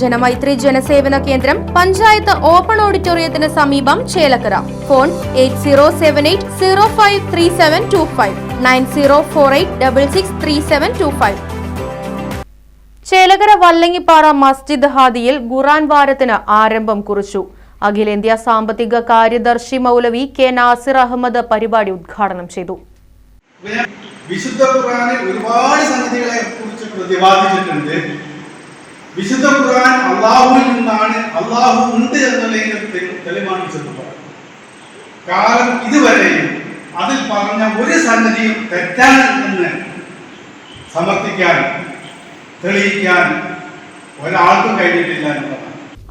ജനമൈത്രി ജനസേവന കേന്ദ്രം പഞ്ചായത്ത് ഓപ്പൺ ഓഡിറ്റോറിയത്തിന് സമീപം Chelakkara. Phone eight zero seven eight zero five three seven two five nine zero four eight double six three seven two five. Chelakkara Vallangippara മസ്ജിദ് ഹാദിയിൽ ഖുറാൻ വാരത്തിന് ആരംഭം കുറിച്ചു. അഖിലേന്ത്യാ സാമ്പത്തിക കാര്യദർശി മൗലവി കെ നാസിർ അഹമ്മദ് പരിപാടി ഉദ്ഘാടനം ചെയ്തു. വിശുദ്ധ ഖുറാനിൽ ഒരുപാട് സംഗതികളെ കുറിച്ച് പ്രതിപാദിച്ചിട്ടുണ്ട്. വിശുദ്ധ ഖുർആൻ അള്ളാഹുവിൽ നിന്നാണ് അള്ളാഹു ഉണ്ട് എന്നുള്ളതിന്റെ തെളി- തെളിവാണ് വിശുദ്ധ കാരണം ഇതുവരെയും അതിൽ പറഞ്ഞ ഒരു സംഗതിയും തെറ്റാണ് സമർത്ഥിക്കാൻ തെളിയിക്കാൻ ഒരാൾക്കും കഴിഞ്ഞിട്ടില്ല എന്നുള്ളതാണ്.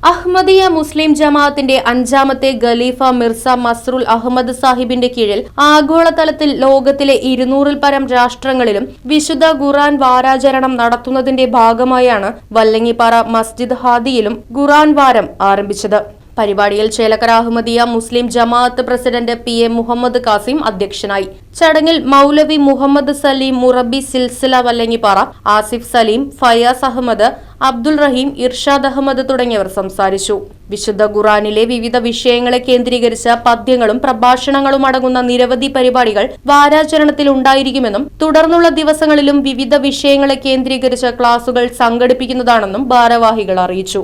അഹമ്മദിയ മുസ്ലിം ജമാഅത്തിന്റെ അഞ്ചാമത്തെ ഖലീഫ മിർസ മസ്റുൽ അഹമ്മദ് സാഹിബിന്റെ കീഴിൽ ആഗോളതലത്തിൽ ലോകത്തിലെ ഇരുന്നൂറിൽ പരം രാഷ്ട്രങ്ങളിലും വിശുദ്ധ ഖുറാൻ വാരാചരണം നടത്തുന്നതിന്റെ ഭാഗമായാണ് വല്ലങ്ങിപ്പാറ മസ്ജിദ് ഹാദിയിലും ഖുറാൻ വാരം ആരംഭിച്ചത്. പരിപാടിയിൽ Chelakkara Ahmadiyya Muslim Jamaat president P A Muhammad Kasim അധ്യക്ഷനായി. ചടങ്ങിൽ മൗലവി മുഹമ്മദ് സലീം മുറബി സിൽസില വല്ലങ്ങിപ്പാറ ആസിഫ് സലീം ഫയാസ് അഹമ്മദ് അബ്ദുൾ റഹീം ഇർഷാദ് അഹമ്മദ് തുടങ്ങിയവർ സംസാരിച്ചു. വിശുദ്ധ ഖുറാനിലെ വിവിധ വിഷയങ്ങളെ കേന്ദ്രീകരിച്ച പദ്യങ്ങളും പ്രഭാഷണങ്ങളും അടങ്ങുന്ന നിരവധി പരിപാടികൾ വാരാചരണത്തിൽ ഉണ്ടായിരിക്കുമെന്നും തുടർന്നുള്ള ദിവസങ്ങളിലും വിവിധ വിഷയങ്ങളെ കേന്ദ്രീകരിച്ച ക്ലാസുകൾ സംഘടിപ്പിക്കുന്നതാണെന്നും ഭാരവാഹികൾ അറിയിച്ചു.